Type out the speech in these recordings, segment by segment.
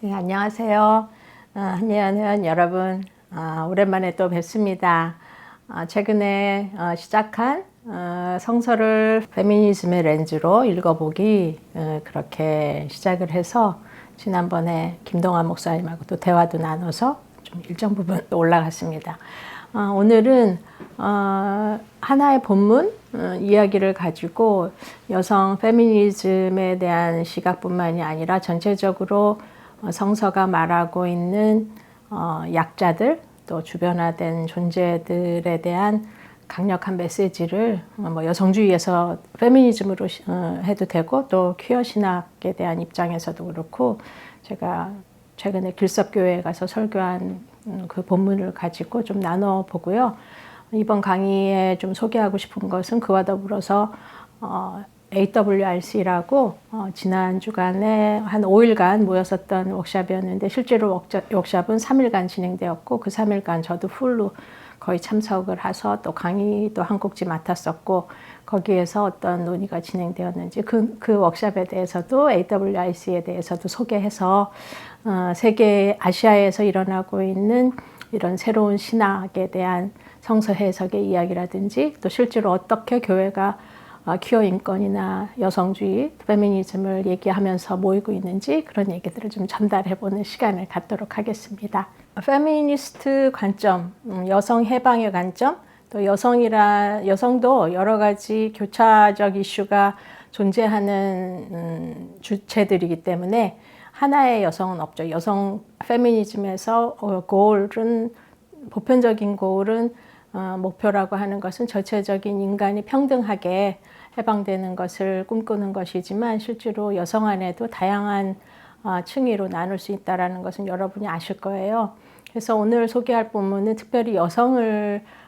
네, 안녕하세요. 어, 한예연 회원 여러분. 어, 오랜만에 또 뵙습니다. 어, 최근에 어, 시작한 어, 성서를 페미니즘의 렌즈로 읽어보기 어, 그렇게 시작을 해서 지난번에 김동환 목사님하고 또 대화도 나눠서 좀 일정 부분 올라갔습니다. 어, 오늘은 어, 하나의 본문 어, 이야기를 가지고 여성 페미니즘에 대한 시각뿐만이 아니라 전체적으로 어, 성서가 말하고 있는 어, 약자들 또 주변화된 존재들에 대한 강력한 메시지를 어, 뭐 여성주의에서 페미니즘으로 시- 어, 해도 되고 또 퀴어 신학에 대한 입장에서도 그렇고 제가 최근에 길섭교회에 가서 설교한 음, 그 본문을 가지고 좀 나눠 보고요. 이번 강의에 좀 소개하고 싶은 것은 그와 더불어서 어, AWRC라고 어, 지난 주간에 한 5일간 모였었던 워크샵이었는데 실제로 워크샵- 워크샵은 3일간 진행되었고 그 3일간 저도 풀로 거의 참석을 해서 또 강의도 한 곡지 맡았었고 거기에서 어떤 논의가 진행되었는지 그, 그 워크샵에 대해서도 AWIC에 대해서도 소개해서 어, 세계 아시아에서 일어나고 있는 이런 새로운 신학에 대한 성서 해석의 이야기라든지 또 실제로 어떻게 교회가 어, 퀴어 인권이나 여성주의, 페미니즘을 얘기하면서 모이고 있는지 그런 얘기들을 좀 전달해 보는 시간을 갖도록 하겠습니다. 페미니스트 관점, 음, 여성 해방의 관점, 또 여성이라 여성도 여러 가지 교차적 이슈가 존재하는 음, 주체들이기 때문에 하나의 여성은 없죠. 여성 페미니즘에서 어, 고울은 보편적인 어, 목표라고 하는 것은 전체적인 인간이 평등하게 해방되는 것을 꿈꾸는 것이지만 실제로 여성 안에도 다양한 어, 층위로 나눌 수 있다라는 것은 여러분이 아실 거예요. 그래서 오늘 소개할 본문은 특별히 여성을 어,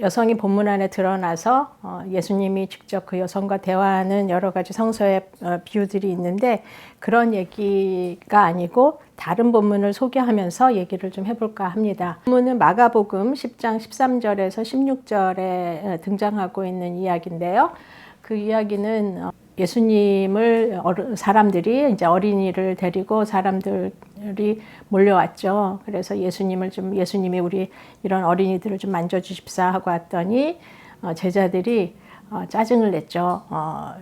여성이 본문 안에 드러나서 어, 예수님이 직접 그 여성과 대화하는 여러 가지 성서의 어, 비유들이 있는데 그런 얘기가 아니고 다른 본문을 소개하면서 얘기를 좀 해볼까 합니다. 본문은 마가복음 10장 13절에서 16절에 등장하고 있는 이야기인데요. 그 이야기는 어, 예수님을 사람들이 이제 어린이를 데리고 사람들 이 몰려왔죠. 그래서 예수님을 좀 예수님이 우리 이런 어린이들을 좀 만져주십사 하고 왔더니 어, 제자들이 어, 짜증을 냈죠. 어,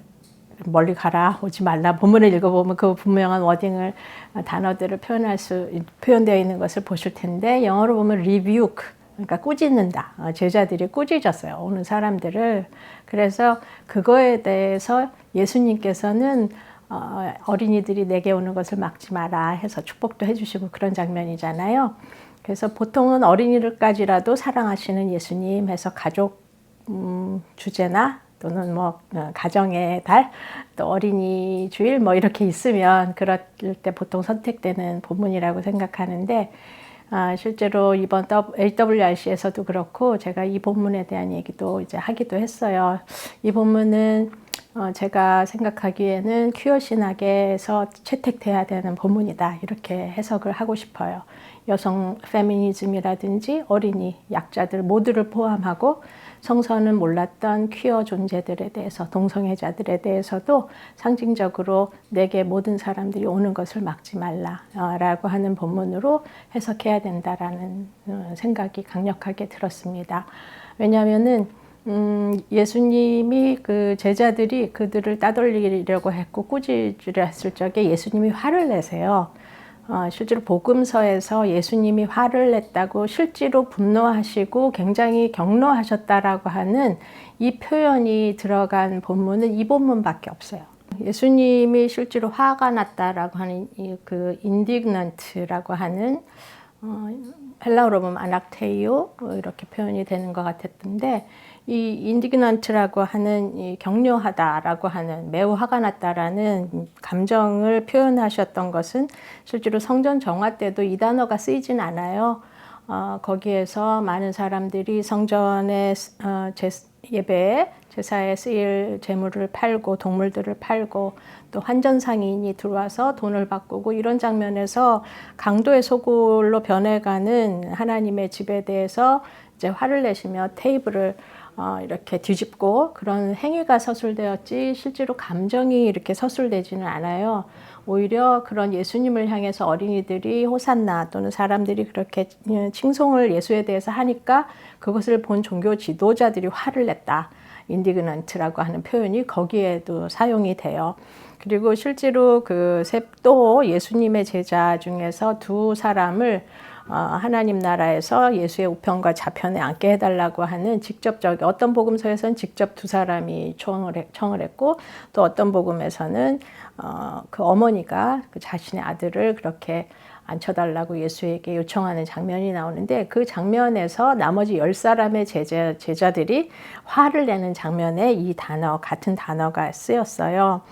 멀리 가라 오지 말라 본문을 읽어보면 그 분명한 워딩을 어, 단어들을 표현할 수 표현되어 있는 것을 보실 텐데 영어로 보면 rebuke 그러니까 꾸짖는다 어, 제자들이 꾸짖었어요 오는 사람들을 그래서 그거에 대해서 예수님께서는 어, 어린이들이 내게 오는 것을 막지 마라 해서 축복도 해주시고 그런 장면이잖아요. 그래서 보통은 어린이들까지라도 사랑하시는 예수님 해서 가족 음, 주제나 또는 뭐 어, 가정의 달, 또 어린이 주일 뭐 이렇게 있으면 그럴 때 보통 선택되는 본문이라고 생각하는데 아, 실제로 이번 AWRC에서도 그렇고 제가 이 본문에 대한 얘기도 이제 하기도 했어요. 이 본문은 어, 제가 생각하기에는 퀴어 신학에서 채택돼야 되는 본문이다 이렇게 해석을 하고 싶어요. 여성 페미니즘이라든지 어린이 약자들 모두를 포함하고 성서는 몰랐던 퀴어 존재들에 대해서 동성애자들에 대해서도 상징적으로 내게 모든 사람들이 오는 것을 막지 말라라고 하는 본문으로 해석해야 된다라는 어, 생각이 강력하게 들었습니다. 왜냐하면은 음, 예수님이 그 제자들이 그들을 따돌리려고 했고 꾸짖으려 했을 적에 예수님이 화를 내세요. 어, 실제로 복음서에서 예수님이 화를 냈다고 실제로 분노하시고 굉장히 격노하셨다라고 하는 이 표현이 들어간 본문은 이 본문밖에 없어요. 예수님이 실제로 화가 났다라고 하는 이그 인디그넌트라고 하는 어, 헬라어로 보면 아낙테이오 이렇게 표현이 되는 것 같았던데 이 인디그넌트라고 하는 이 격려하다라고 하는 매우 화가 났다라는 감정을 표현하셨던 것은 실제로 성전 정화 때도 이 단어가 쓰이진 않아요. 어, 거기에서 많은 사람들이 성전의 어, 제, 예배에 제사에 쓰일 재물을 팔고 동물들을 팔고 또 환전상인이 들어와서 돈을 바꾸고 이런 장면에서 강도의 소굴로 변해가는 하나님의 집에 대해서 이제 화를 내시며 테이블을 어, 이렇게 뒤집고 그런 행위가 서술되었지 실제로 감정이 이렇게 서술되지는 않아요. 오히려 그런 예수님을 향해서 어린이들이 호산나 또는 사람들이 그렇게 칭송을 예수에 대해서 하니까 그것을 본 종교 지도자들이 화를 냈다. 인디그넌트라고 하는 표현이 거기에도 사용이 돼요. 그리고 실제로 그또 예수님의 제자 중에서 두 사람을 어, 하나님 나라에서 예수의 우편과 좌편에 앉게 해달라고 하는 직접적 어떤 복음서에서는 직접 두 사람이 청을, 했고 또 어떤 복음에서는 어, 그 어머니가 그 자신의 아들을 그렇게 앉혀달라고 예수에게 요청하는 장면이 나오는데 그 장면에서 나머지 열 사람의 제자, 제자들이 화를 내는 장면에 이 단어, 같은 단어가 쓰였어요.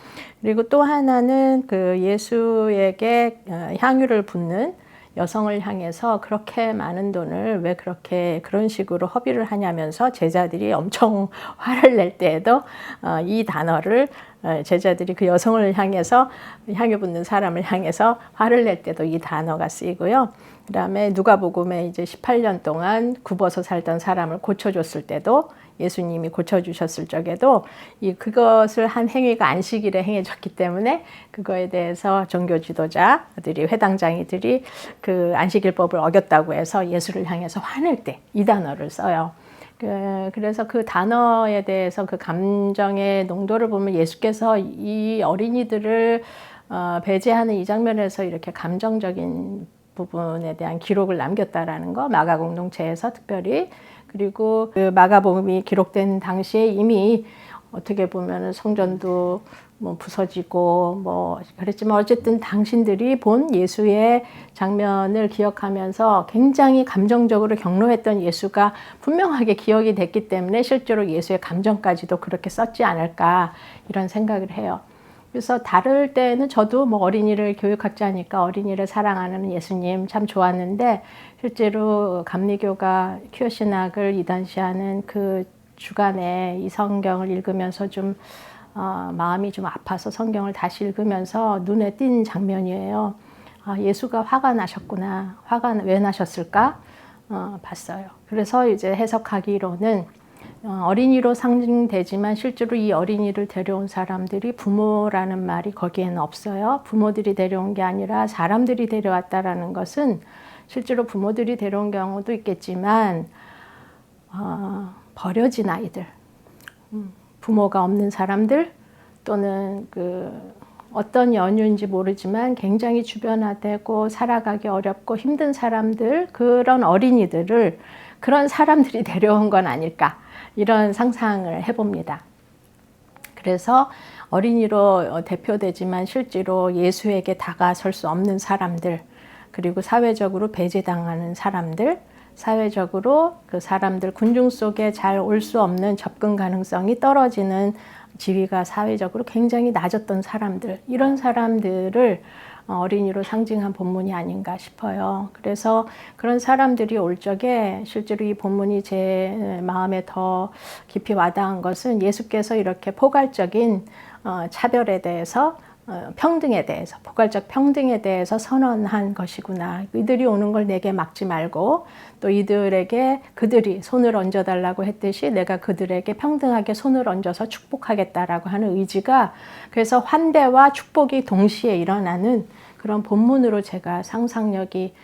그리고 또 하나는 그 예수에게 어, 향유를 붓는 여성을 향해서 그렇게 많은 돈을 왜 그렇게 그런 식으로 허비를 하냐면서 제자들이 엄청 화를 낼 때에도 어, 이 단어를 어, 제자들이 그 여성을 향해서 향유 붓는 사람을 향해서 화를 낼 때도 이 단어가 쓰이고요. 그다음에 누가복음에 이제 18년 동안 굽어서 살던 사람을 고쳐줬을 때도 예수님이 고쳐주셨을 적에도 이 그것을 한 행위가 안식일에 행해졌기 때문에 그거에 대해서 종교 지도자들이 회당장이들이 그 안식일법을 어겼다고 해서 예수를 향해서 화낼 때 이 단어를 써요. 그, 그래서 그 단어에 대해서 그 감정의 농도를 보면 예수께서 이 어린이들을 어, 배제하는 이 장면에서 이렇게 감정적인 부분에 대한 기록을 남겼다라는 거 마가 공동체에서 특별히 그리고 그 마가복음이 기록된 당시에 이미 어떻게 보면 성전도 뭐 부서지고 뭐 그랬지만 어쨌든 당신들이 본 예수의 장면을 기억하면서 굉장히 감정적으로 경로했던 예수가 분명하게 기억이 됐기 때문에 실제로 예수의 감정까지도 그렇게 썼지 않을까 이런 생각을 해요. 그래서 다를 때는 저도 뭐 어린이를 교육학자니까 어린이를 사랑하는 예수님 참 좋았는데 실제로 감리교가 퀴어 신학을 이단시하는 그 주간에 이 성경을 읽으면서 좀 어, 마음이 좀 아파서 성경을 다시 읽으면서 눈에 띈 장면이에요. 아, 예수가 화가 나셨구나. 화가 왜 나셨을까? 어, 봤어요. 그래서 이제 해석하기로는 어, 어린이로 상징되지만 실제로 이 어린이를 데려온 사람들이 부모라는 말이 거기에는 없어요. 부모들이 데려온 게 아니라 사람들이 데려왔다라는 것은 실제로 부모들이 데려온 경우도 있겠지만 어, 버려진 아이들, 음, 부모가 없는 사람들 또는 그 어떤 연유인지 모르지만 굉장히 주변화되고 살아가기 어렵고 힘든 사람들 그런 어린이들을 그런 사람들이 데려온 건 아닐까 이런 상상을 해봅니다. 그래서 어린이로 대표되지만 실제로 예수에게 다가설 수 없는 사람들, 그리고 사회적으로 배제당하는 사람들, 사회적으로 그 사람들 군중 속에 잘 올 수 없는 접근 가능성이 떨어지는 지위가 사회적으로 굉장히 낮았던 사람들, 이런 사람들을 어, 어린이로 상징한 본문이 아닌가 싶어요. 그래서 그런 사람들이 올 적에 실제로 이 본문이 제 마음에 더 깊이 와닿은 것은 예수께서 이렇게 포괄적인 어, 차별에 대해서 어, 평등에 대해서 포괄적 평등에 대해서 선언한 것이구나. 이들이 오는 걸 내게 막지 말고 또 이들에게 그들이 손을 얹어 달라고 했듯이 내가 그들에게 평등하게 손을 얹어서 축복하겠다라고 하는 의지가 그래서 환대와 축복이 동시에 일어나는 그런 본문으로 제가 상상력이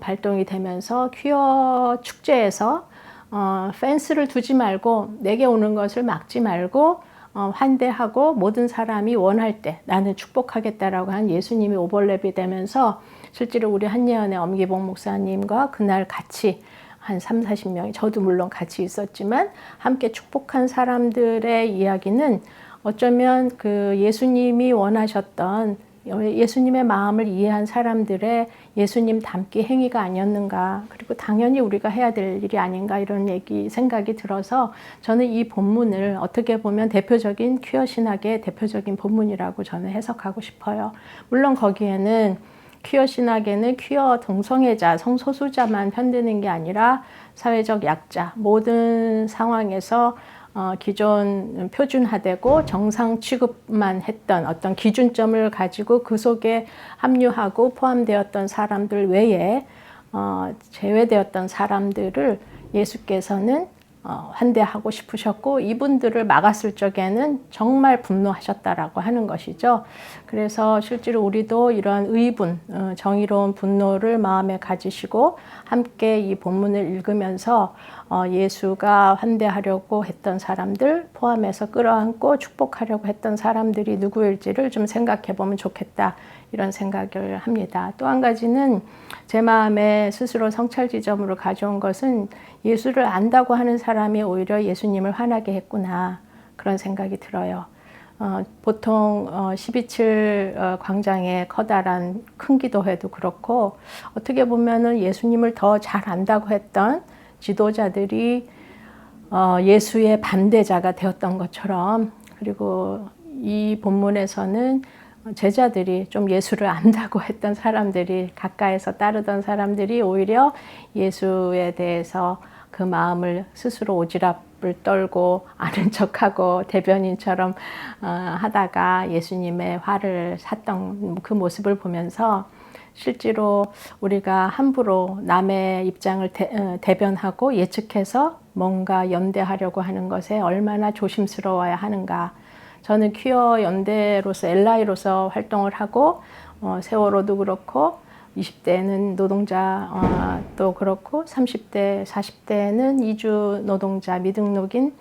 발동이 되면서 퀴어 축제에서 어, 펜스를 두지 말고 내게 오는 것을 막지 말고 어, 환대하고 모든 사람이 원할 때 나는 축복하겠다라고 한 예수님이 오버랩이 되면서 실제로 우리 한예언의 엄기봉 목사님과 그날 같이 한 3, 40명이 저도 물론 같이 있었지만 함께 축복한 사람들의 이야기는 어쩌면 그 예수님이 원하셨던 예수님의 마음을 이해한 사람들의 예수님 닮기 행위가 아니었는가 그리고 당연히 우리가 해야 될 일이 아닌가 이런 얘기 생각이 들어서 저는 이 본문을 어떻게 보면 대표적인 퀴어 신학의 대표적인 본문이라고 저는 해석하고 싶어요. 물론 거기에는 퀴어 신학에는 퀴어 동성애자, 성소수자만 편드는 게 아니라 사회적 약자 모든 상황에서 어, 기존 표준화되고 정상 취급만 했던 어떤 기준점을 가지고 그 속에 합류하고 포함되었던 사람들 외에 어, 제외되었던 사람들을 예수께서는 어, 환대하고 싶으셨고 이분들을 막았을 적에는 정말 분노하셨다라고 하는 것이죠. 그래서 실제로 우리도 이런 의분, 어, 정의로운 분노를 마음에 가지시고 함께 이 본문을 읽으면서 어, 예수가 환대하려고 했던 사람들 포함해서 끌어안고 축복하려고 했던 사람들이 누구일지를 좀 생각해 보면 좋겠다. 이런 생각을 합니다. 또 한 가지는 제 마음에 스스로 성찰 지점으로 가져온 것은 예수를 안다고 하는 사람이 오히려 예수님을 화나게 했구나. 그런 생각이 들어요. 어, 보통 어, 12.7 어, 광장의 커다란 큰 기도회도 그렇고 어떻게 보면은 예수님을 더 잘 안다고 했던 지도자들이 어, 예수의 반대자가 되었던 것처럼 그리고 이 본문에서는 제자들이 좀 예수를 안다고 했던 사람들이 가까이서 따르던 사람들이 오히려 예수에 대해서 그 마음을 스스로 오지랖을 떨고 아는 척하고 대변인처럼 어, 하다가 예수님의 화를 샀던 그 모습을 보면서 실제로 우리가 함부로 남의 입장을 대, 어, 대변하고 예측해서 뭔가 연대하려고 하는 것에 얼마나 조심스러워야 하는가. 저는 퀴어 연대로서 엘라이로서 활동을 하고 어, 세월호도 그렇고 20대는 노동자 어, 또 그렇고 30대, 40대는 이주 노동자 미등록인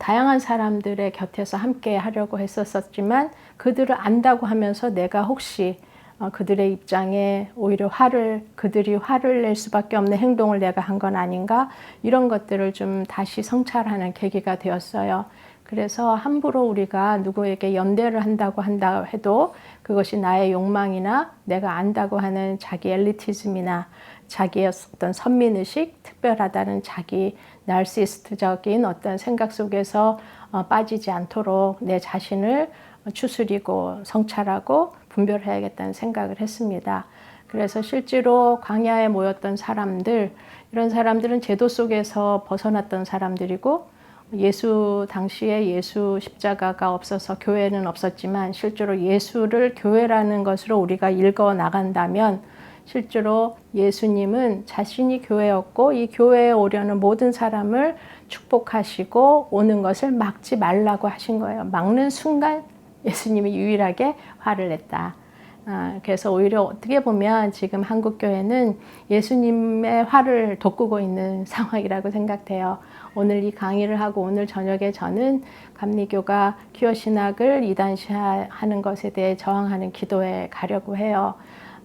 다양한 사람들의 곁에서 함께 하려고 했었었지만 그들을 안다고 하면서 내가 혹시 어, 그들의 입장에 오히려 화를 그들이 화를 낼 수밖에 없는 행동을 내가 한 건 아닌가 이런 것들을 좀 다시 성찰하는 계기가 되었어요. 그래서 함부로 우리가 누구에게 연대를 한다고 한다 해도 그것이 나의 욕망이나 내가 안다고 하는 자기 엘리티즘이나 자기의 어떤 선민의식, 특별하다는 자기 날시스트적인 어떤 생각 속에서 어, 빠지지 않도록 내 자신을 추스리고 성찰하고 분별해야겠다는 생각을 했습니다. 그래서 실제로 광야에 모였던 사람들, 이런 사람들은 제도 속에서 벗어났던 사람들이고 예수 당시에 예수 십자가가 없어서 교회는 없었지만 실제로 예수를 교회라는 것으로 우리가 읽어 나간다면 실제로 예수님은 자신이 교회였고 이 교회에 오려는 모든 사람을 축복하시고 오는 것을 막지 말라고 하신 거예요. 막는 순간 예수님이 유일하게 화를 냈다. 아, 그래서 오히려 어떻게 보면 지금 한국 교회는 예수님의 화를 돋구고 있는 상황이라고 생각돼요. 오늘 이 강의를 하고 오늘 저녁에 저는 감리교가 퀴어 신학을 이단시하는 것에 대해 저항하는 기도에 가려고 해요.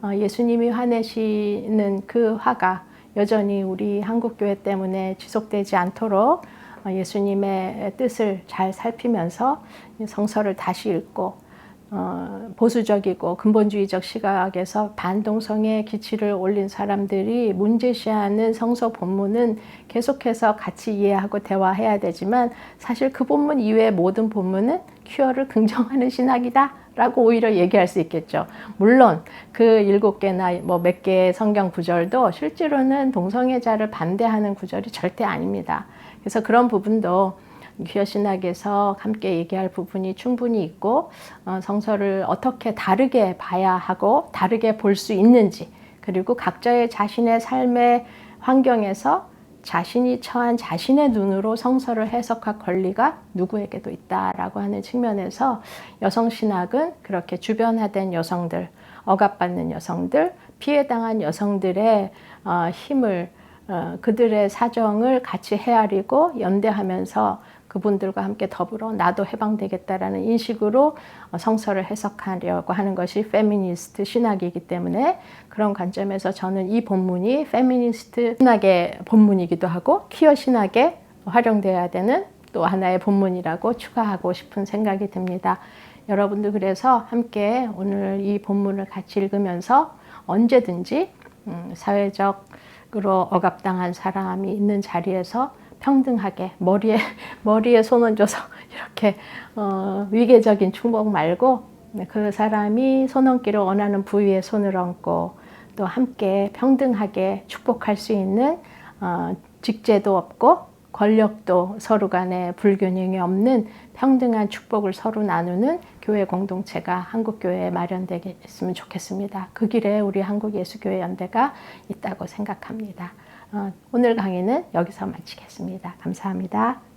어, 예수님이 화내시는 그 화가 여전히 우리 한국 교회 때문에 지속되지 않도록 어, 예수님의 뜻을 잘 살피면서 성서를 다시 읽고 어, 보수적이고 근본주의적 시각에서 반동성의 기치를 올린 사람들이 문제시하는 성서 본문은 계속해서 같이 이해하고 대화해야 되지만 사실 그 본문 이외의 모든 본문은 큐어를 긍정하는 신학이다. 라고 오히려 얘기할 수 있겠죠. 물론 그 일곱 개나 뭐 몇 개의 성경 구절도 실제로는 동성애자를 반대하는 구절이 절대 아닙니다. 그래서 그런 부분도 귀어 신학에서 함께 얘기할 부분이 충분히 있고 어, 성서를 어떻게 다르게 봐야 하고 다르게 볼 수 있는지 그리고 각자의 자신의 삶의 환경에서 자신이 처한 자신의 눈으로 성서를 해석할 권리가 누구에게도 있다라고 하는 측면에서 여성 신학은 그렇게 주변화된 여성들, 억압받는 여성들, 피해당한 여성들의 어, 힘을 어, 그들의 사정을 같이 헤아리고 연대하면서 그분들과 함께 더불어 나도 해방되겠다라는 인식으로 어, 성서를 해석하려고 하는 것이 페미니스트 신학이기 때문에 그런 관점에서 저는 이 본문이 페미니스트 신학의 본문이기도 하고 퀴어 신학에 활용되어야 되는 또 하나의 본문이라고 추가하고 싶은 생각이 듭니다. 여러분들 그래서 함께 오늘 이 본문을 같이 읽으면서 언제든지 음, 사회적 으로 억압당한 사람이 있는 자리에서 평등하게 머리에 머리에 손 얹어서 이렇게 어, 위계적인 충복 말고 네, 그 사람이 손 얹기를 원하는 부위에 손을 얹고 또 함께 평등하게 축복할 수 있는 어, 직제도 없고 권력도 서로 간에 불균형이 없는 평등한 축복을 서로 나누는 교회 공동체가 한국 교회에 마련되겠으면 좋겠습니다. 그 길에 우리 한국 예수교회 연대가 있다고 생각합니다. 어, 오늘 강의는 여기서 마치겠습니다. 감사합니다.